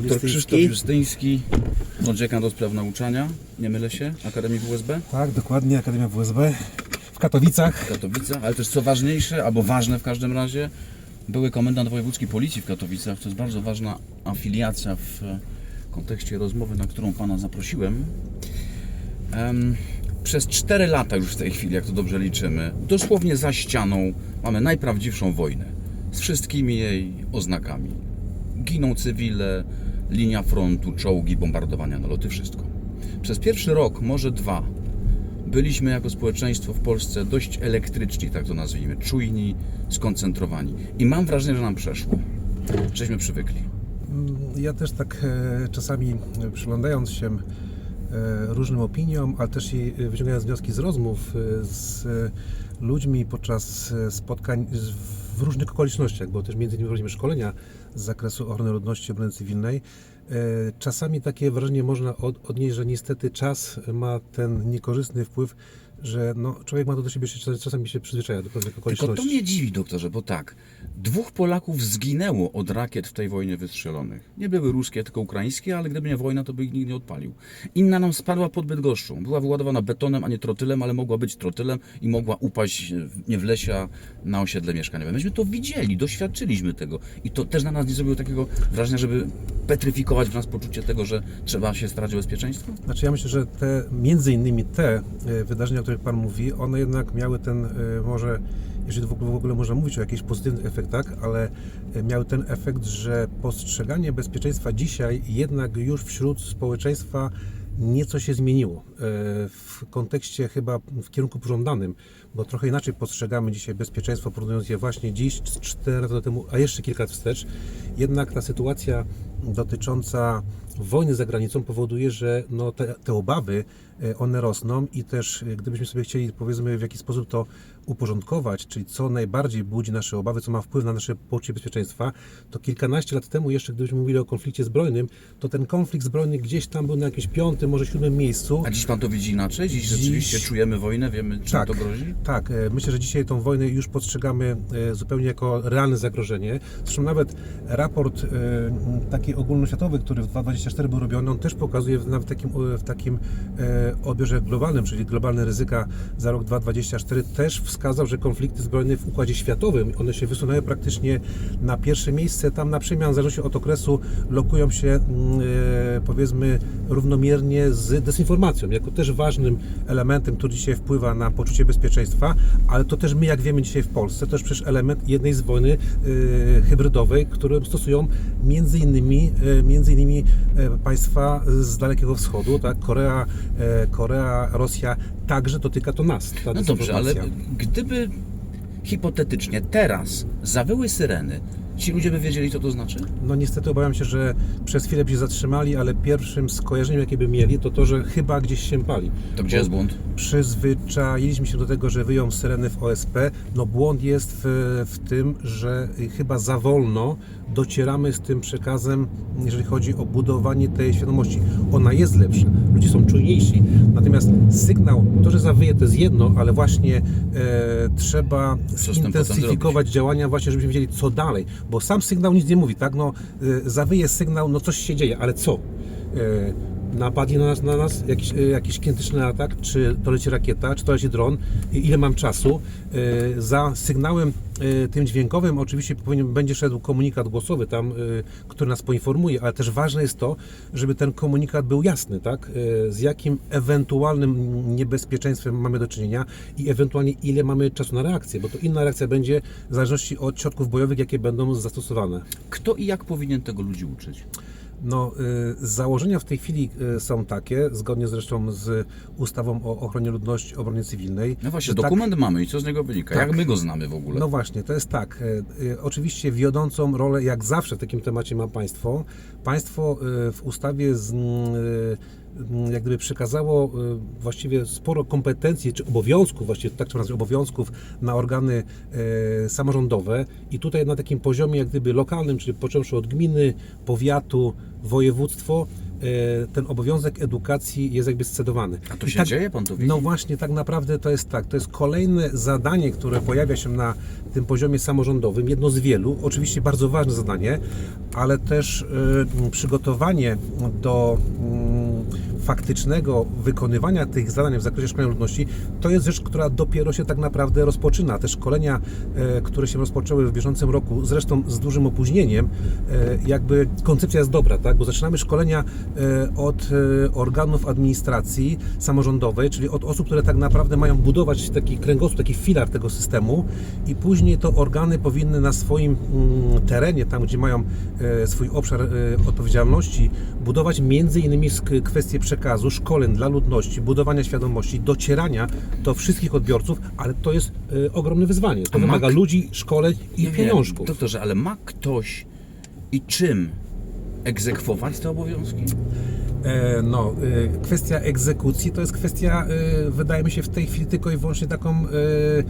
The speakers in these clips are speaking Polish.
Krzysztof Dr Krzysztof Justyński. Justyński, dziekan do spraw nauczania, nie mylę się, Akademii WSB Tak, dokładnie, Akademia WSB w Katowicach. w Katowicach, ale też co ważniejsze, albo ważne w każdym razie, były komendant wojewódzki policji w Katowicach. To jest bardzo ważna afiliacja w e, kontekście rozmowy, na którą Pana zaprosiłem. Em, przez 4 lata już w tej chwili, jak to dobrze liczymy, dosłownie za ścianą mamy najprawdziwszą wojnę z wszystkimi jej oznakami. Giną cywile, linia frontu, czołgi, bombardowania, naloty, wszystko. Przez pierwszy rok, może dwa, byliśmy jako społeczeństwo w Polsce dość elektryczni, tak to nazwijmy, czujni, skoncentrowani. I mam wrażenie, że nam przeszło. Żeśmy przywykli. Mm, Ja też tak e, czasami przyglądając się e, różnym opiniom, ale też i wyciągając wnioski z rozmów e, z ludźmi podczas spotkań w różnych okolicznościach, bo też między innymi prowadzimy szkolenia z zakresu ochrony ludności obrony cywilnej. e, Czasami takie wrażenie można od- odnieść, że niestety czas ma ten niekorzystny wpływ, że no, człowiek ma to do siebie, że czasami się przyzwyczaja do pewnych Tylko okoliczności. to mnie dziwi, doktorze, bo tak, dwóch Polaków zginęło od rakiet w tej wojnie wystrzelonych. Nie były ruskie, tylko ukraińskie, ale gdyby nie wojna, to by ich nikt nie odpalił. Inna nam spadła pod Bydgoszczą. Była wyładowana betonem, a nie trotylem, ale mogła być trotylem i mogła upaść e, nie w lesie, na osiedle mieszkaniowe. Myśmy to widzieli, doświadczyliśmy tego. I to też na nas nie zrobiło takiego wrażenia, żeby petryfikować w nas poczucie tego, że trzeba się starać o bezpieczeństwo? Znaczy ja myślę, że te, między innymi te e, wydarzenia, których Pan mówi, one jednak miały ten, e, może, jeżeli w ogóle, w ogóle można mówić o jakichś pozytywnych efektach, ale e, miały ten efekt, że postrzeganie bezpieczeństwa dzisiaj jednak już wśród społeczeństwa nieco się zmieniło. E, W kontekście chyba w kierunku pożądanym, bo trochę inaczej postrzegamy dzisiaj bezpieczeństwo, porównując je właśnie dziś, 4 lata temu, a jeszcze kilka lat wstecz. Jednak ta sytuacja dotycząca wojny za granicą powoduje, że no te, te obawy, e, one rosną i też e, gdybyśmy sobie chcieli powiedzmy w jaki sposób to uporządkować, czyli co najbardziej budzi nasze obawy, co ma wpływ na nasze poczucie bezpieczeństwa, to kilkanaście lat temu jeszcze gdybyśmy mówili o konflikcie zbrojnym, to ten konflikt zbrojny gdzieś tam był na jakimś piątym, może siódmym miejscu. A dziś pan to widzi inaczej? Dziś, Dziś- rzeczywiście czujemy wojnę, wiemy czym Tak. to grozi? Tak, e, myślę, że dzisiaj tą wojnę już postrzegamy zupełnie jako realne zagrożenie. Zresztą nawet raport taki ogólnoświatowy, który w 2024 był robiony, on też pokazuje w- nawet takim, e, w takim e, odbiorze globalnym, czyli globalne ryzyka za rok 2024 też wskazał, że konflikty zbrojne w układzie światowym, one się wysunęły praktycznie na pierwsze miejsce. Tam na przemian, w zależności od okresu, lokują się mm, e, powiedzmy równomiernie z dezinformacją, jako też ważnym elementem, który dzisiaj wpływa na poczucie bezpieczeństwa, ale to też my, jak wiemy dzisiaj w Polsce, to też przecież element jednej z wojny e, hybrydowej, którą stosują między innymi, e, między innymi e, państwa z Dalekiego Wschodu, tak? Korea, e, Korea, Rosja, także dotyka to nas. No dobrze, ale gdyby hipotetycznie teraz zawyły syreny, ci ludzie by wiedzieli, co to znaczy? No niestety obawiam się, że przez chwilę by się zatrzymali, ale pierwszym skojarzeniem, jakie by mieli, to to, że chyba gdzieś się pali. To gdzie Bo jest błąd? Przyzwyczailiśmy się do tego, że wyją syreny w OSP. No błąd jest w, w tym, że chyba za wolno docieramy z tym przekazem, jeżeli chodzi o budowanie tej świadomości. Ona jest lepsza, ludzie są czujniejsi, natomiast sygnał, to, że zawyje to jest jedno, ale właśnie e, trzeba zintensyfikować działania właśnie, żebyśmy wiedzieli co dalej, bo sam sygnał nic nie mówi, tak? No, y, zawyje sygnał, no coś się dzieje, ale co? Y, Napadnie na nas, na nas jakiś, y, jakiś kinetyczny atak, czy to leci rakieta, czy to leci dron, ile mam czasu. Y, Za sygnałem y, tym dźwiękowym oczywiście będzie szedł komunikat głosowy tam, który nas poinformuje, ale też ważne jest to, żeby ten komunikat był jasny, tak? Z jakim ewentualnym niebezpieczeństwem mamy do czynienia i ewentualnie ile mamy czasu na reakcję, bo to inna reakcja będzie w zależności od środków bojowych, jakie będą zastosowane. Kto i jak powinien tego ludzi uczyć? No, y, założenia w tej chwili y, są takie, zgodnie zresztą z ustawą o ochronie ludności, obronie cywilnej. No właśnie, tak- dokument mamy i co z niego wynika? Tak. Jak my go znamy w ogóle? No właśnie, to jest tak. e, Oczywiście wiodącą rolę, jak zawsze w takim temacie ma państwo. Państwo w ustawie z, mm, jak gdyby przekazało e, właściwie sporo kompetencji, czy obowiązków, właściwie tak trzeba nazwać, obowiązków na organy e, samorządowe i tutaj na takim poziomie jak gdyby lokalnym, czyli począwszy od gminy, powiatu, województwo, e, ten obowiązek edukacji jest jakby scedowany. A to się tak, dzieje, pan to widzi? No właśnie, tak naprawdę to jest tak. To jest kolejne zadanie, które pojawia się na tym poziomie samorządowym, jedno z wielu, oczywiście bardzo ważne zadanie, ale też y, przygotowanie do y, faktycznego wykonywania tych zadań w zakresie szkolenia ludności, to jest rzecz, która dopiero się tak naprawdę rozpoczyna. Te szkolenia, e, które się rozpoczęły w bieżącym roku, zresztą z dużym opóźnieniem, e, jakby koncepcja jest dobra, tak? bo zaczynamy szkolenia e, od organów administracji samorządowej, czyli od osób, które tak naprawdę mają budować taki kręgosłup, taki filar tego systemu i później to organy powinny na swoim mm, terenie, tam gdzie mają swój obszar odpowiedzialności, budować między innymi kwestie przekazu, szkoleń dla ludności, budowania świadomości, docierania do wszystkich odbiorców, ale to jest e, ogromne wyzwanie. To A ma wymaga ludzi, szkoleń i Nie wiem, pieniążków. Doktorze, ale ma ktoś i czym egzekwować te obowiązki? E, No, e, kwestia egzekucji to jest kwestia, e, wydaje mi się, w tej chwili tylko i wyłącznie taką, e, mm,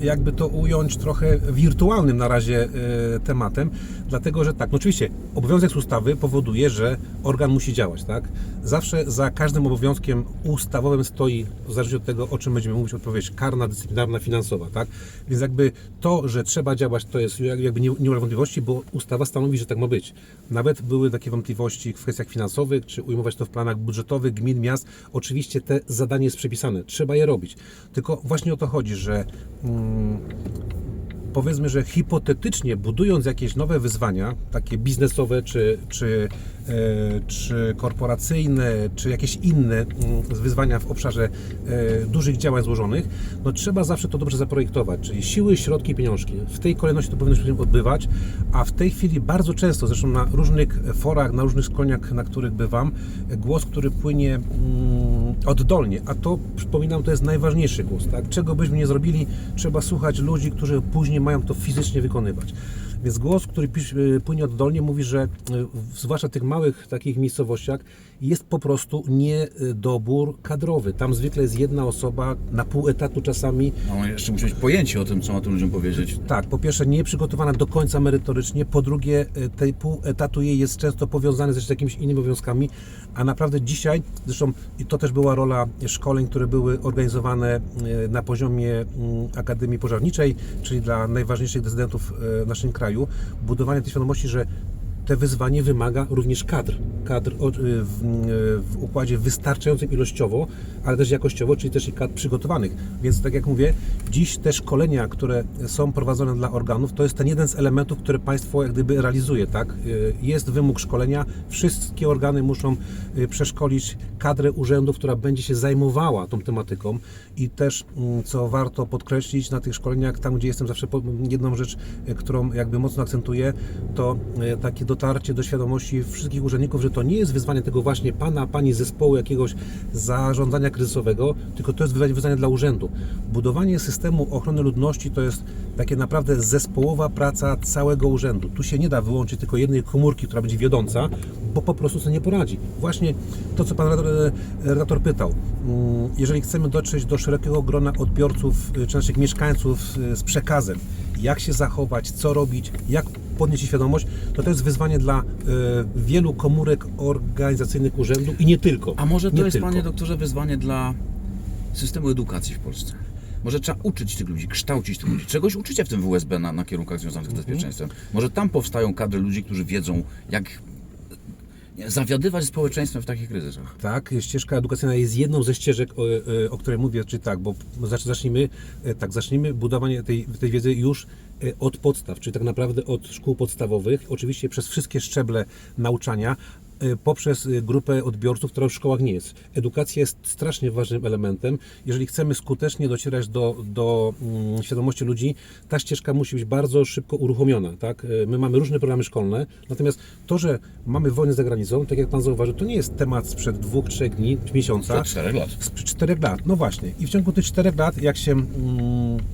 jakby to ująć, trochę wirtualnym na razie e, tematem, dlatego że tak, no oczywiście obowiązek ustawy powoduje, że organ musi działać, tak? Zawsze za każdym obowiązkiem ustawowym stoi, w zależności od tego, o czym będziemy mówić, odpowiedź karna, dyscyplinarna, finansowa, tak? Więc jakby to, że trzeba działać, to jest jakby nie, nie ma wątpliwości, bo ustawa stanowi, że tak ma być. Nawet były takie wątpliwości w kwestiach finansowych, czy ujmować to w planach budżetowych gmin, miast. Oczywiście te zadanie jest przepisane, trzeba je robić. Tylko właśnie o to chodzi, że mm, powiedzmy, że hipotetycznie budując jakieś nowe wyzwania, takie biznesowe, czy, czy, czy korporacyjne, czy jakieś inne mm, wyzwania w obszarze e, dużych działań złożonych, no trzeba zawsze to dobrze zaprojektować, czyli siły, środki, pieniążki. W tej kolejności to powinno się odbywać, a w tej chwili bardzo często, zresztą na różnych forach, na różnych szkoleniach, na których bywam, głos, który płynie mm, oddolnie, a to przypominam, to jest najważniejszy głos. Tak? Czego byśmy nie zrobili, trzeba słuchać ludzi, którzy później mają to fizycznie wykonywać. Więc głos, który pisz, y, płynie oddolnie, mówi, że y, w- zwłaszcza tych małych takich miejscowościach jest po prostu niedobór kadrowy. Tam zwykle jest jedna osoba na pół etatu czasami, No, jeszcze musi mieć pojęcie o tym, co ma tym ludziom powiedzieć. tak, po pierwsze nie przygotowana do końca merytorycznie, po drugie e, tej pół etatu jej jest często powiązany z jakimiś innymi obowiązkami, a naprawdę dzisiaj, zresztą i to też była rola szkoleń, które były organizowane e, na poziomie mm, Akademii Pożarniczej, czyli dla najważniejszych decydentów e, w naszym kraju, budowanie tej świadomości, że te wyzwanie wymaga również kadr. Kadr o- w, w układzie wystarczającym ilościowo, ale też jakościowo, czyli też i kadr przygotowanych. Więc tak jak mówię, dziś te szkolenia, które są prowadzone dla organów, to jest ten jeden z elementów, które państwo jak gdyby realizuje. Tak? Y, Jest wymóg szkolenia, wszystkie organy muszą y, przeszkolić kadrę urzędu, która będzie się zajmowała tą tematyką i też, mm, co warto podkreślić na tych szkoleniach, tam gdzie jestem zawsze, jedną rzecz, y, którą jakby mocno akcentuję, to y, takie dotarcie do świadomości wszystkich urzędników, że to nie jest wyzwanie tego właśnie pana, pani zespołu jakiegoś zarządzania kryzysowego, tylko to jest wyzwanie, dla urzędu. Budowanie systemu ochrony ludności to jest takie naprawdę zespołowa praca całego urzędu. Tu się nie da wyłączyć tylko jednej komórki, która będzie wiodąca, bo po prostu sobie nie poradzi. Właśnie to, co pan redaktor, e, pytał. Mm, Jeżeli chcemy dotrzeć do szerokiego grona odbiorców, y, czy naszych mieszkańców y, z przekazem, jak się zachować, co robić, jak podnieść świadomość, to to jest wyzwanie dla y, wielu komórek organizacyjnych urzędu i nie tylko. A może to nie jest, tylko. panie doktorze, wyzwanie dla systemu edukacji w Polsce? Może trzeba uczyć tych ludzi, kształcić tych ludzi. Czegoś uczycie w tym WSB na, na kierunkach związanych z Mhm. bezpieczeństwem. Może tam powstają kadry ludzi, którzy wiedzą, jak zawiadywać społeczeństwem w takich kryzysach. Tak, ścieżka edukacyjna jest jedną ze ścieżek, o, e, o której mówię, czy tak, bo zacz- zacznijmy, e, tak, zacznijmy budowanie tej, tej wiedzy już e, od podstaw, czyli tak naprawdę od szkół podstawowych, oczywiście przez wszystkie szczeble nauczania, poprzez e, grupę odbiorców, która w szkołach nie jest. Edukacja jest strasznie ważnym elementem. Jeżeli chcemy skutecznie docierać do, do mm, świadomości ludzi, ta ścieżka musi być bardzo szybko uruchomiona. Tak? E, My mamy różne programy szkolne, natomiast to, że mamy wojnę za granicą, tak jak Pan zauważył, to nie jest temat sprzed dwóch, trzech dni, miesiąca. Za czterech lat. Sprzed czterech lat, no właśnie. I w ciągu tych czterech lat, jak się mm,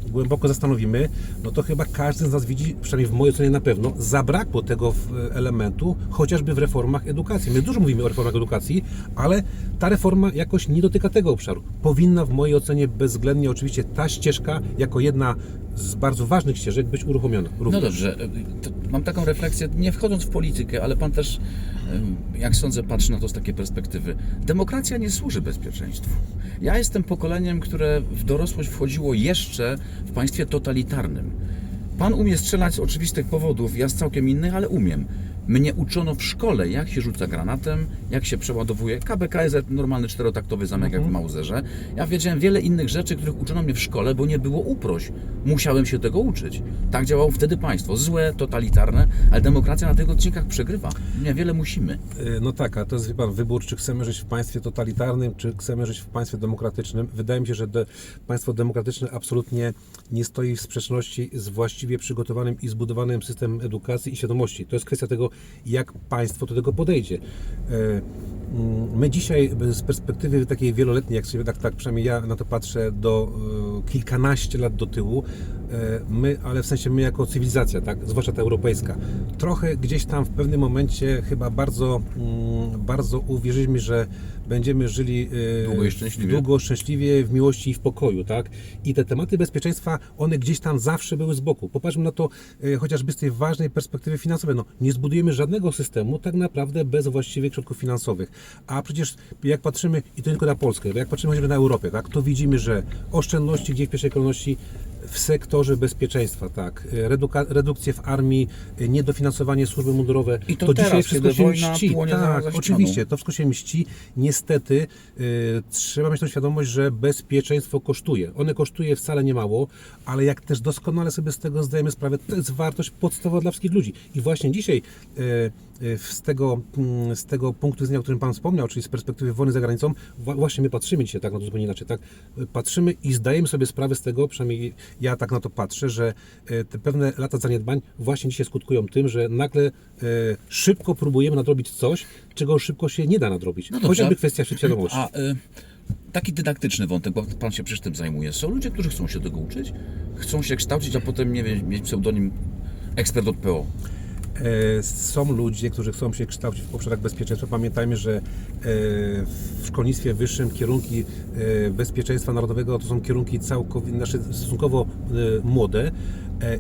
głęboko zastanowimy, no to chyba każdy z nas widzi, przynajmniej w mojej ocenie na pewno, zabrakło tego elementu, chociażby w reformach edukacji. My dużo mówimy o reformach edukacji, ale ta reforma jakoś nie dotyka tego obszaru. Powinna w mojej ocenie bezwzględnie oczywiście ta ścieżka jako jedna z bardzo ważnych ścieżek być uruchomiona. No również. dobrze, e, to mam taką refleksję, nie wchodząc w politykę, ale pan też, jak sądzę, patrzy na to z takiej perspektywy. Demokracja nie służy bezpieczeństwu. Ja jestem pokoleniem, które w dorosłość wchodziło jeszcze w państwie totalitarnym. Pan umie strzelać z oczywistych powodów, ja z całkiem innych, ale umiem. Mnie uczono w szkole, jak się rzuca granatem, jak się przeładowuje KBKZ, normalny czterotaktowy zamek jak w Mauzerze. Ja wiedziałem wiele innych rzeczy, których uczono mnie w szkole, bo nie było uproś. Musiałem się tego uczyć. Tak działało wtedy państwo. Złe, totalitarne, ale demokracja na tych odcinkach przegrywa. Niewiele musimy. E, No tak, a to jest pan, wybór, czy chcemy żyć w państwie totalitarnym, czy chcemy żyć w państwie demokratycznym. Wydaje mi się, że de, państwo demokratyczne absolutnie nie stoi w sprzeczności z właściwie przygotowanym i zbudowanym systemem edukacji i świadomości. To jest kwestia tego, jak państwo do tego podejdzie. E, mm, My dzisiaj z perspektywy takiej wieloletniej, jak sobie tak, tak przynajmniej ja na to patrzę, do e, kilkanaście lat do tyłu, my, ale w sensie my jako cywilizacja, tak, zwłaszcza ta europejska, trochę gdzieś tam w pewnym momencie chyba bardzo, mm, bardzo uwierzyliśmy, że będziemy żyli e, Długo szczęśliwie. długo, szczęśliwie, w miłości i w pokoju, tak? I te tematy bezpieczeństwa, one gdzieś tam zawsze były z boku. Popatrzmy na to e, chociażby z tej ważnej perspektywy finansowej. No, nie zbudujemy żadnego systemu tak naprawdę bez właściwych środków finansowych. A przecież jak patrzymy, i to nie tylko na Polskę, jak patrzymy chociażby na Europę, tak, to widzimy, że oszczędności gdzie w pierwszej kolejności w sektorze bezpieczeństwa, tak, reduka, redukcje w armii, niedofinansowanie służby mundurowe. I to teraz, dzisiaj wszystko się mści. Tak, oczywiście, to wszystko się mści. Niestety y, trzeba mieć tą świadomość, że bezpieczeństwo kosztuje. One kosztuje wcale nie mało, ale jak też doskonale sobie z tego zdajemy sprawę, to jest wartość podstawowa dla wszystkich ludzi. I właśnie dzisiaj y, y, z, tego, mm, z tego punktu widzenia, o którym Pan wspomniał, czyli z perspektywy wojny za granicą, wła- właśnie my patrzymy dzisiaj tak na to zupełnie inaczej. Tak? Patrzymy i zdajemy sobie sprawę z tego, przynajmniej ja tak na to patrzę, że y, te pewne lata zaniedbań właśnie dzisiaj skutkują tym, że nagle y, szybko próbujemy nadrobić coś, czego szybko się nie da nadrobić. No dobrze. Chociażby kwestia świadomości. A y, taki dydaktyczny wątek, bo pan się przecież tym zajmuje. Są ludzie, którzy chcą się tego uczyć, chcą się kształcić, a potem, nie wiem, mieć pseudonim ekspert od PO. E, Są ludzie, którzy chcą się kształcić w obszarach bezpieczeństwa. Pamiętajmy, że e, w szkolnictwie wyższym kierunki e, bezpieczeństwa narodowego to są kierunki całkowicie, znaczy stosunkowo młode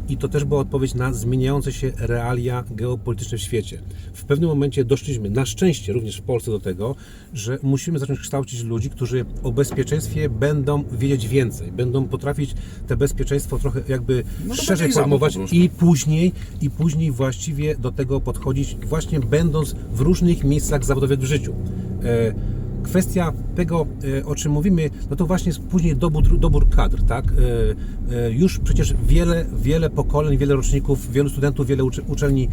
i to też była odpowiedź na zmieniające się realia geopolityczne w świecie. W pewnym momencie doszliśmy, na szczęście również w Polsce do tego, że musimy zacząć kształcić ludzi, którzy o bezpieczeństwie będą wiedzieć więcej, będą potrafić te bezpieczeństwo trochę jakby No szerzej formować i później, i później właściwie do tego podchodzić, właśnie będąc w różnych miejscach zawodowych w życiu. Kwestia tego, e, o czym mówimy, no to właśnie jest później dobór, dobór kadr, tak? E, e, Już przecież wiele, wiele pokoleń, wiele roczników, wielu studentów, wiele ucze- uczelni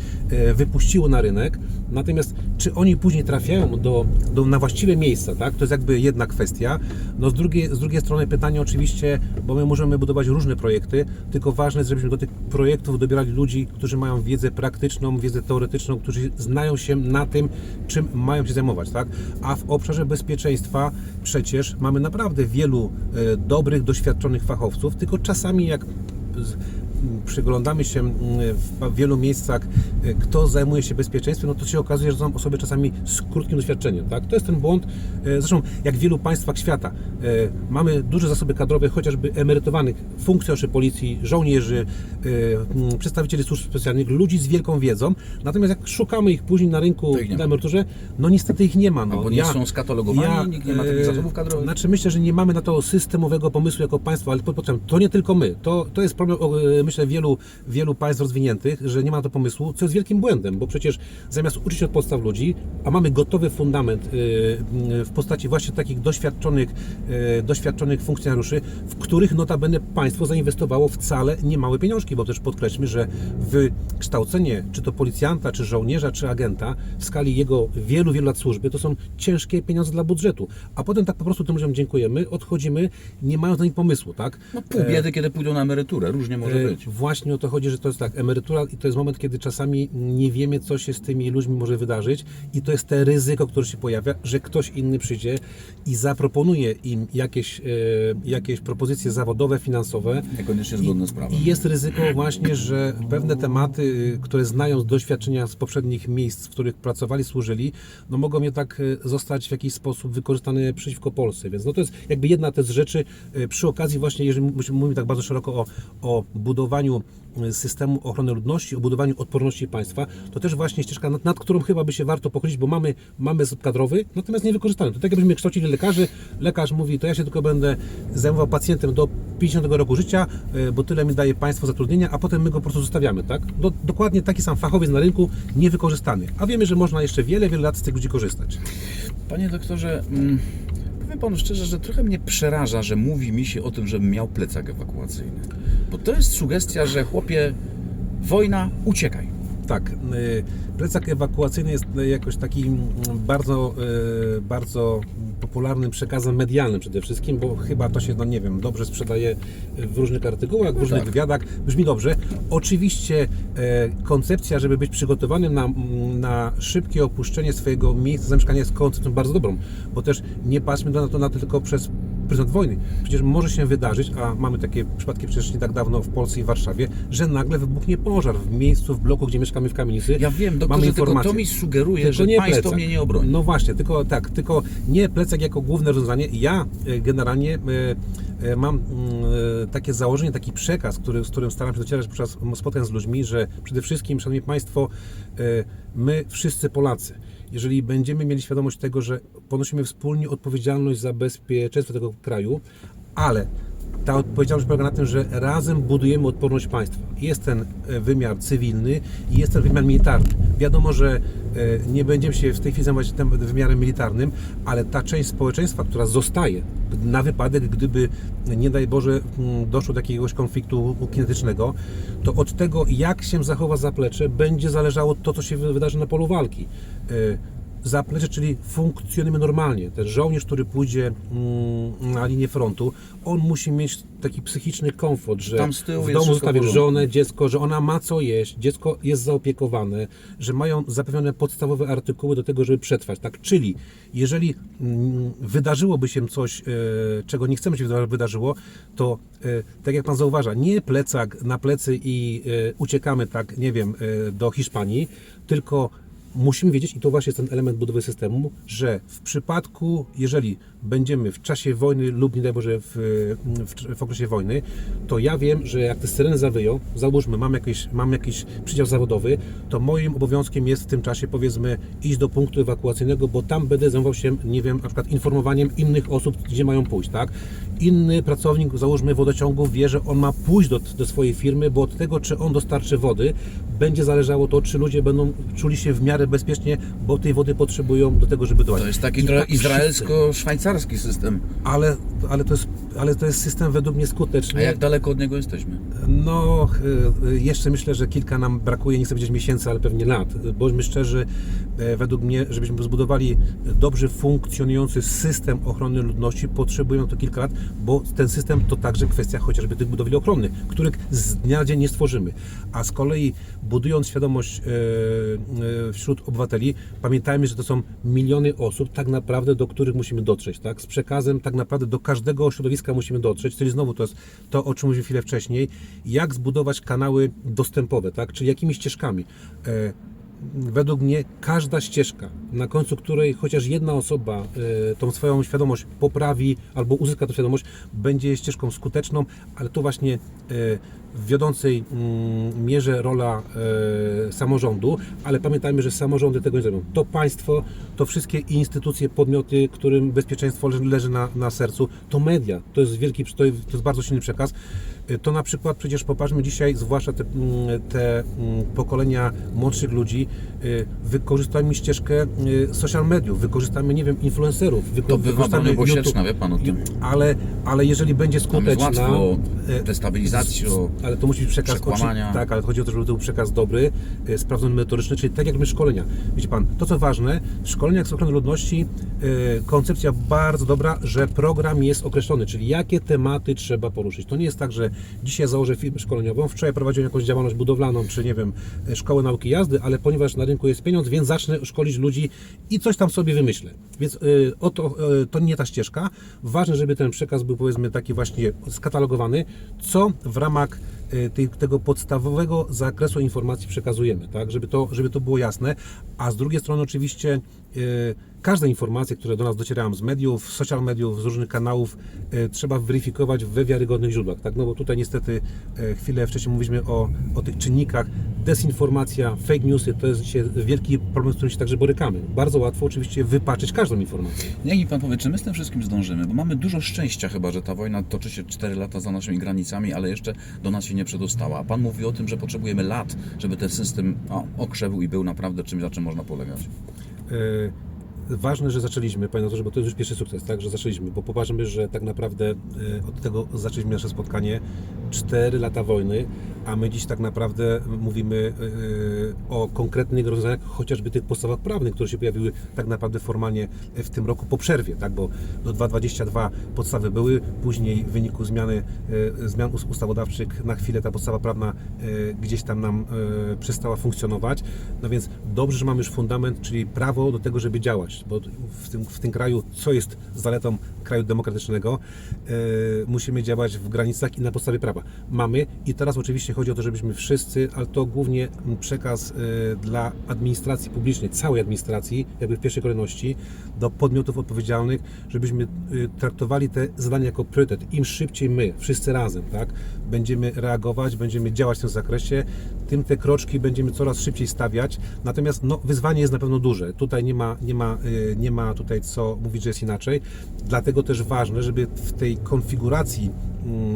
wypuściło na rynek, natomiast czy oni później trafiają do, do, na właściwe miejsca, tak? To jest jakby jedna kwestia. No z drugiej, z drugiej strony pytanie oczywiście, bo my możemy budować różne projekty, tylko ważne jest, żebyśmy do tych projektów dobierali ludzi, którzy mają wiedzę praktyczną, wiedzę teoretyczną, którzy znają się na tym, czym mają się zajmować, tak? A w obszarze bezpieczeństwa przecież mamy naprawdę wielu e, dobrych, doświadczonych fachowców, tylko czasami jak przyglądamy się m, w wielu miejscach, e, kto zajmuje się bezpieczeństwem, no to się okazuje, że są osoby czasami z krótkim doświadczeniem. Tak? To jest ten błąd, e, zresztą jak w wielu państwach świata. e, Mamy duże zasoby kadrowe, chociażby emerytowanych funkcjonariuszy policji, żołnierzy, e, m, przedstawicieli służb specjalnych, ludzi z wielką wiedzą, natomiast jak szukamy ich później na rynku na emeryturze, no niestety ich nie ma. No. Albo nie są skatalogowani, nikt nie ma takich zasobów kadrowych. Znaczy myślę, że nie mamy na to systemowego pomysłu jako państwo, ale po- potem to nie tylko my. To, to jest problem, e, myślę, wielu, wielu państw rozwiniętych, że nie ma to pomysłu, co jest wielkim błędem, bo przecież zamiast uczyć od podstaw ludzi, a mamy gotowy fundament e, w postaci właśnie takich doświadczonych, e, doświadczonych funkcjonariuszy, w których notabene państwo zainwestowało wcale niemałe pieniążki, bo też podkreślmy, że wykształcenie czy to policjanta, czy żołnierza, czy agenta w skali jego wielu, wielu lat służby to są ciężkie pieniądze dla budżetu. A potem tak po prostu tym ludziom dziękujemy, odchodzimy, nie mając na nich pomysłu, tak? No pół biedy, kiedy pójdą na emeryturę, różnie może E, Właśnie o to chodzi, że to jest tak, emerytura i to jest moment, kiedy czasami nie wiemy, co się z tymi ludźmi może wydarzyć i to jest te ryzyko, które się pojawia, że ktoś inny przyjdzie i zaproponuje im jakieś, e, jakieś propozycje zawodowe, finansowe. Niekoniecznie zgodne z prawem. I jest ryzyko właśnie, że pewne tematy, y, które znają z doświadczenia z poprzednich miejsc, w których pracowali, służyli, no mogą je tak y, zostać w jakiś sposób wykorzystane przeciwko Polsce. Więc no to jest jakby jedna z rzeczy y, przy okazji właśnie, jeżeli mówimy tak bardzo szeroko o, o budowaniu y, systemu ochrony ludności, o budowaniu odporności państwa, to też właśnie ścieżka, nad, nad którą chyba by się warto pochylić, bo mamy, mamy zasób kadrowy, natomiast niewykorzystany. To tak jakbyśmy kształcili lekarzy, lekarz mówi, to ja się tylko będę zajmował pacjentem do 50 roku życia, y, bo tyle mi daje państwo zatrudnienia, a potem my go po prostu zostawiamy, tak? Do, dokładnie taki sam fachowiec na rynku, niewykorzystany. A wiemy, że można jeszcze wiele, wiele lat z tych ludzi korzystać. Panie doktorze, mm, powiem panu szczerze, że trochę mnie przeraża, że mówi mi się o tym, żebym miał plecak ewakuacyjny. Bo to jest sugestia, że chłopie, wojna, uciekaj. Tak, y, plecak ewakuacyjny jest jakoś takim mm, bardzo, y, bardzo popularnym przekazem medialnym przede wszystkim, bo chyba to się, no nie wiem, dobrze sprzedaje w różnych artykułach, w różnych tak. wywiadach, brzmi dobrze. Oczywiście e, koncepcja, żeby być przygotowanym na, na szybkie opuszczenie swojego miejsca zamieszkania jest koncepcją bardzo dobrą, bo też nie patrzmy na to, na to tylko przez pryzmat wojny. Przecież może się wydarzyć, a mamy takie przypadki przecież nie tak dawno w Polsce i Warszawie, że nagle wybuchnie pożar w miejscu, w bloku, gdzie mieszkamy w kamienicy. Ja wiem, doktorze, Mamy tylko to informację. mi sugeruje, Tylko że nie państwo plecak. mnie nie obroni. No właśnie, tylko tak, tylko nie plecak jako główne rozwiązanie. Ja e, generalnie e, e, mam mm, takie założenie, taki przekaz, który, z którym staram się docierać podczas spotkań z ludźmi, że przede wszystkim, Szanowni Państwo, my wszyscy Polacy, jeżeli będziemy mieli świadomość tego, że ponosimy wspólnie odpowiedzialność za bezpieczeństwo tego kraju, ale ta odpowiedzialność polega na tym, że razem budujemy odporność państwa. Jest ten e, wymiar cywilny i jest ten wymiar militarny. Wiadomo, że e, nie będziemy się w tej chwili zajmować tym wymiarem militarnym, ale ta część społeczeństwa, która zostaje na wypadek, gdyby nie daj Boże doszło do jakiegoś konfliktu kinetycznego, to od tego, jak się zachowa zaplecze, będzie zależało to, co się wy- wydarzy na polu walki. Zaplecze, czyli funkcjonujemy normalnie. Ten żołnierz, który pójdzie mm, na linię frontu, on musi mieć taki psychiczny komfort, że Tam z tyłu w domu wszystko w zostawi porządku. żonę, dziecko, że ona ma co jeść, dziecko jest zaopiekowane, że mają zapewnione podstawowe artykuły do tego, żeby przetrwać. Tak? Czyli jeżeli mm, wydarzyłoby się coś, e, czego nie chcemy, żeby się wydarzyło, to e, tak jak Pan zauważa, nie plecak na plecy i e, uciekamy tak, nie wiem, do Hiszpanii, tylko musimy wiedzieć, i to właśnie jest ten element budowy systemu, że w przypadku, jeżeli będziemy w czasie wojny lub nie daj Boże w, w, w okresie wojny, to ja wiem, że jak te syreny zawyją, załóżmy, mam jakiś, mam jakiś przydział zawodowy, to moim obowiązkiem jest w tym czasie, powiedzmy, iść do punktu ewakuacyjnego, bo tam będę zajmował się, nie wiem, na przykład informowaniem innych osób, gdzie mają pójść, tak? Inny pracownik, załóżmy, wodociągu wie, że on ma pójść do, do swojej firmy, bo od tego, czy on dostarczy wody, będzie zależało to, czy ludzie będą czuli się w miarę bezpiecznie, bo tej wody potrzebują do tego, żeby działać. To jest taki I trochę tak wszyscy. Izraelsko-szwajcarski system. Ale, ale, to jest, ale to jest system według mnie skuteczny. A jak daleko od niego jesteśmy? No, y, jeszcze myślę, że kilka nam brakuje, nie chcę powiedzieć miesięcy, ale pewnie lat. Bądźmy szczerzy, e, według mnie, żebyśmy zbudowali dobrze funkcjonujący system ochrony ludności, potrzebujemy to kilka lat, bo ten system to także kwestia chociażby tych budowli ochronnych, których z dnia na dzień nie stworzymy. A z kolei budując świadomość e, e, wśród obywateli, pamiętajmy, że to są miliony osób tak naprawdę, do których musimy dotrzeć, tak? Z przekazem tak naprawdę do każdego środowiska musimy dotrzeć, czyli znowu to jest to, o czym mówiłem chwilę wcześniej, jak zbudować kanały dostępowe, tak? Czyli jakimi ścieżkami. E, według mnie każda ścieżka, na końcu której chociaż jedna osoba e, tą swoją świadomość poprawi albo uzyska tę świadomość, będzie ścieżką skuteczną, ale tu właśnie e, w wiodącej mm, mierze rola e, samorządu, ale pamiętajmy, że samorządy tego nie zrobią. To państwo, to wszystkie instytucje, podmioty, którym bezpieczeństwo leży, leży na, na sercu, to media. To jest wielki, to to jest bardzo silny przekaz. E, To na przykład przecież popatrzmy dzisiaj, zwłaszcza te, mm, te mm, pokolenia młodszych ludzi, y, wykorzystajmy ścieżkę y, social mediów, wykorzystajmy, nie wiem, influencerów, To bywa obosieczna, wie pan o tym. Ale, ale jeżeli będzie Tam jest skuteczna... łatwo o destabilizacji, o ale to musi być przekaz oczy- Tak, ale chodzi o to, żeby to był przekaz dobry, sprawdzony merytoryczny, czyli tak jak my szkolenia. Wiecie pan, to co ważne, w szkoleniach z ochrony ludności koncepcja bardzo dobra, że program jest określony, czyli jakie tematy trzeba poruszyć. To nie jest tak, że dzisiaj założę firmę szkoleniową, wczoraj prowadziłem jakąś działalność budowlaną, czy nie wiem, e, szkołę nauki jazdy, ale ponieważ na rynku jest pieniądz, więc zacznę szkolić ludzi i coś tam sobie wymyślę. Więc e, oto, e, to nie ta ścieżka. Ważne, żeby ten przekaz był powiedzmy taki właśnie skatalogowany, co w ramach tego podstawowego zakresu informacji przekazujemy, tak, żeby to, żeby to było jasne, a z drugiej strony oczywiście e, każde informacje, które do nas docierają z mediów, social mediów, z różnych kanałów, e, trzeba weryfikować we wiarygodnych źródłach, tak, no bo tutaj niestety e, chwilę wcześniej mówiliśmy o, o tych czynnikach, dezinformacja, fake newsy, to jest dzisiaj wielki problem, z którym się także borykamy. Bardzo łatwo oczywiście wypaczyć każdą informację. Niech mi pan powie, czy my z tym wszystkim zdążymy? Bo mamy dużo szczęścia chyba, że ta wojna toczy się 4 lata za naszymi granicami, ale jeszcze do nas się nie przedostała. A pan mówi o tym, że potrzebujemy lat, żeby ten system o, i był naprawdę czymś, na czym można polegać. E, Ważne, że zaczęliśmy, panie doktorze, bo to jest już pierwszy sukces, tak, że zaczęliśmy, bo popatrzmy, że tak naprawdę e, od tego zaczęliśmy nasze spotkanie 4 lata wojny, a my dziś tak naprawdę mówimy e, o konkretnych rozwiązaniach, chociażby tych podstawach prawnych, które się pojawiły tak naprawdę formalnie w tym roku po przerwie, tak, bo do 2022 podstawy były, później w wyniku zmiany, e, zmian us- ustawodawczych na chwilę ta podstawa prawna e, gdzieś tam nam e, przestała funkcjonować, no więc dobrze, że mamy już fundament, czyli prawo do tego, żeby działać, bo w tym, w tym kraju, co jest zaletą kraju demokratycznego, e, musimy działać w granicach i na podstawie prawa. Mamy i teraz oczywiście chodzi o to, żebyśmy wszyscy, ale to głównie przekaz e, dla administracji publicznej, całej administracji, jakby w pierwszej kolejności, do podmiotów odpowiedzialnych, żebyśmy e, traktowali te zadania jako priorytet. Im szybciej my, wszyscy razem, tak, będziemy reagować, będziemy działać w tym zakresie, tym te kroczki będziemy coraz szybciej stawiać. Natomiast no, wyzwanie jest na pewno duże. Tutaj nie ma, nie ma, y, nie ma tutaj co mówić, że jest inaczej. Dlatego też ważne, żeby w tej konfiguracji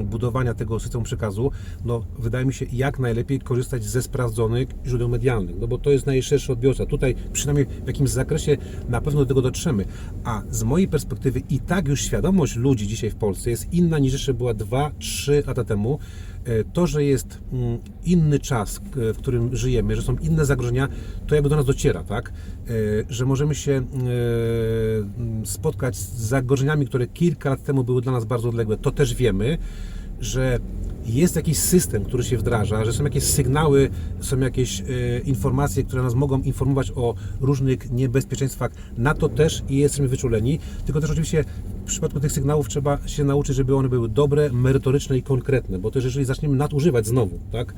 budowania tego systemu przekazu, no, wydaje mi się, jak najlepiej korzystać ze sprawdzonych źródeł medialnych, no bo to jest najszerszy odbiorca. Tutaj przynajmniej w jakimś zakresie na pewno do tego dotrzemy. A z mojej perspektywy i tak już świadomość ludzi dzisiaj w Polsce jest inna niż jeszcze była 2-3 lata temu. E, To, że jest mm, inny czas, k- w którym żyjemy, że są inne zagrożenia, to jakby do nas dociera, tak? E, Że możemy się e, mm, spotkać z zagrożeniami, które kilka lat temu były dla nas bardzo odległe, to też wiemy, że jest jakiś system, który się wdraża, że są jakieś sygnały, są jakieś e, informacje, które nas mogą informować o różnych niebezpieczeństwach. Na to też jesteśmy wyczuleni. Tylko też oczywiście w przypadku tych sygnałów trzeba się nauczyć, żeby one były dobre, merytoryczne i konkretne, bo też jeżeli zaczniemy nadużywać znowu, tak,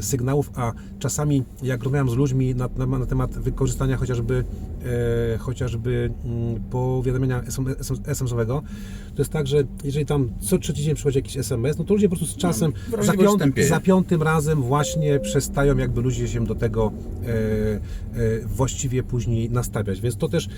sygnałów, a czasami jak rozmawiam z ludźmi na, na, na temat wykorzystania chociażby, e, chociażby mm, powiadomienia SMS-owego, to jest tak, że jeżeli tam co trzeci dzień przychodzi jakiś SMS, no to ludzie po prostu z czasem za, wrażliwość piąt, za piątym razem właśnie przestają jakby ludzie się do tego e, e, właściwie później nastawiać. Więc to też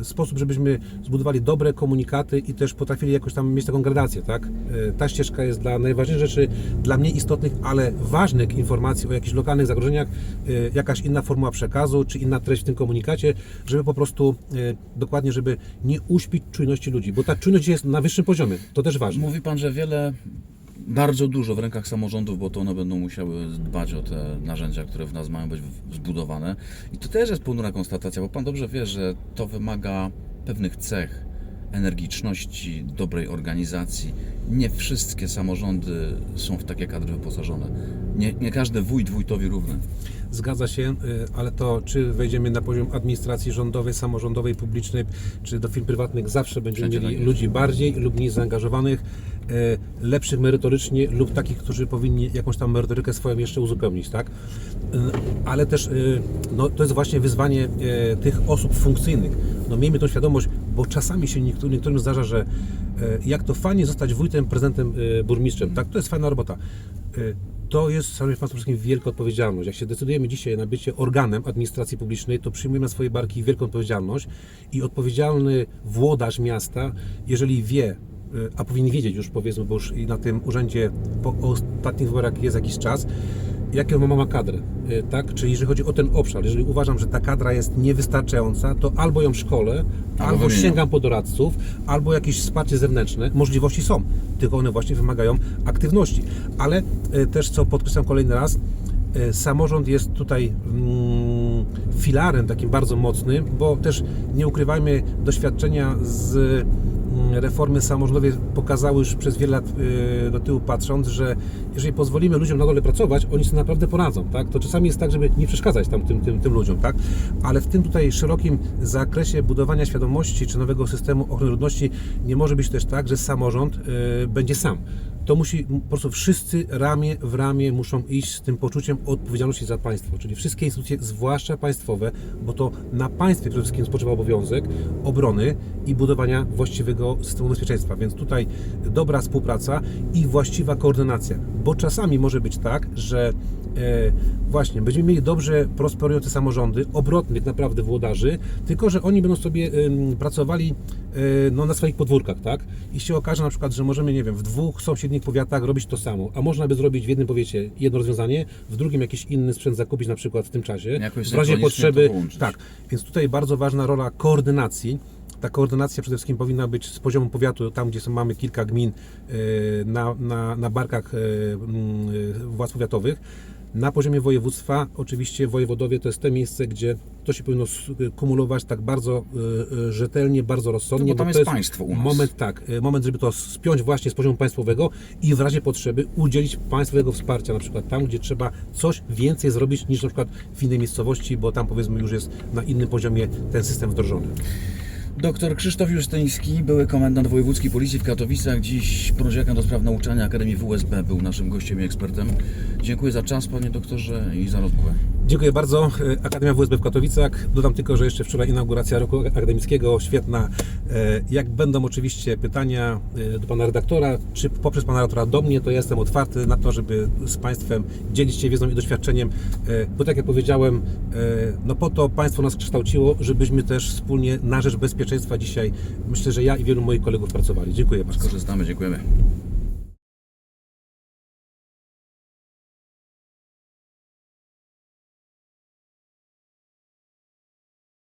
e, sposób, żebyśmy zbudowali dobre komunikaty i też potrafili jakoś tam mieć taką gradację, tak? E, ta ścieżka jest dla najważniejszych rzeczy, dla mniej istotnych, ale ważnych informacji o jakichś lokalnych zagrożeniach, e, jakaś inna formuła przekazu, czy inna treść w tym komunikacie, żeby po prostu e, dokładnie, żeby nie uśpić czujności ludzi, bo ta czujność jest na wyższym poziomie, to też ważne. Mówi pan, że wiele, bardzo dużo w rękach samorządów, bo to one będą musiały dbać o te narzędzia, które w nas mają być zbudowane. I to też jest ponura konstatacja, bo pan dobrze wie, że to wymaga pewnych cech, energiczności, dobrej organizacji. Nie wszystkie samorządy są w takie kadry wyposażone. Nie, nie każdy wójt wójtowi równy. Zgadza się, y, ale to czy wejdziemy na poziom administracji rządowej, samorządowej, publicznej, czy do firm prywatnych, zawsze będziemy Wszędzie mieli tak ludzi bardziej lub mniej zaangażowanych, y, lepszych merytorycznie lub takich, którzy powinni jakąś tam merytorykę swoją jeszcze uzupełnić, tak? Y, Ale też no, to jest właśnie wyzwanie tych osób funkcyjnych. No miejmy tą świadomość, bo czasami się niektórym, niektórym zdarza, że jak to fajnie zostać wójtem, prezydentem, burmistrzem, tak? To jest fajna robota. To jest, szanowni Państwo, wszystkim wielka odpowiedzialność. Jak się decydujemy dzisiaj na bycie organem administracji publicznej, to przyjmujemy na swoje barki wielką odpowiedzialność i odpowiedzialny włodarz miasta, jeżeli wie, a powinien wiedzieć już powiedzmy, bo już i na tym urzędzie po ostatnich wyborach jest jakiś czas, jaką ma mama kadrę, y, tak? Czyli jeżeli chodzi o ten obszar, jeżeli uważam, że ta kadra jest niewystarczająca, to albo ją szkole, albo, wymieniam. sięgam po doradców, albo jakieś wsparcie zewnętrzne. Możliwości są, tylko one właśnie wymagają aktywności. Ale y, też, co podkreślam kolejny raz, y, samorząd jest tutaj mm, filarem takim bardzo mocnym, bo też nie ukrywajmy, doświadczenia z reformy samorządowej pokazały już przez wiele lat y, do tyłu patrząc, że jeżeli pozwolimy ludziom na dole pracować, oni sobie naprawdę poradzą, tak? To czasami jest tak, żeby nie przeszkadzać tam tym, tym, tym ludziom, tak? Ale w tym tutaj szerokim zakresie budowania świadomości czy nowego systemu ochrony ludności nie może być też tak, że samorząd y, będzie sam. To musi po prostu wszyscy ramię w ramię muszą iść z tym poczuciem odpowiedzialności za państwo, czyli wszystkie instytucje, zwłaszcza państwowe, bo to na państwie przede wszystkim spoczywa obowiązek obrony i budowania właściwego systemu bezpieczeństwa. Więc tutaj dobra współpraca i właściwa koordynacja, bo czasami może być tak, że e, właśnie będziemy mieli dobrze prosperujące samorządy, obrotnych naprawdę włodarzy, tylko że oni będą sobie pracowali e, no, na swoich podwórkach, tak? I się okaże na przykład, że możemy, nie wiem, w dwóch sąsiednich powiatach robić to samo, a można by zrobić w jednym powiecie jedno rozwiązanie, w drugim jakiś inny sprzęt zakupić na przykład w tym czasie, Jakoś w razie potrzeby, tak, więc tutaj bardzo ważna rola koordynacji. Ta koordynacja przede wszystkim powinna być z poziomu powiatu, tam gdzie są, mamy kilka gmin e, na, na, na barkach e, mm, e, władz powiatowych. Na poziomie województwa, oczywiście wojewodowie to jest te miejsce, gdzie to się powinno kumulować tak bardzo rzetelnie, bardzo rozsądnie. No bo tam to jest państwo u nas. Moment, tak, moment, żeby to spiąć właśnie z poziomu państwowego i w razie potrzeby udzielić państwowego wsparcia, na przykład tam, gdzie trzeba coś więcej zrobić niż na przykład w innej miejscowości, bo tam powiedzmy już jest na innym poziomie ten system wdrożony. Doktor Krzysztof Justyński, były komendant wojewódzki policji w Katowicach, dziś prodziekant do spraw nauczania Akademii WSB, był naszym gościem i ekspertem. Dziękuję za czas, panie doktorze, i za rozmowę. Dziękuję bardzo. E, Akademia WSB w Katowicach. Dodam tylko, że jeszcze wczoraj inauguracja roku akademickiego, świetna. E, Jak będą oczywiście pytania e, do pana redaktora, czy poprzez pana redaktora do mnie, to ja jestem otwarty na to, żeby z państwem dzielić się wiedzą i doświadczeniem, bo tak jak powiedziałem, no po to państwo nas kształciło, żebyśmy też wspólnie na rzecz bezpieczeństwa dzisiaj, myślę, że ja i wielu moich kolegów pracowali. Dziękuję bardzo. Skorzystamy, dziękujemy.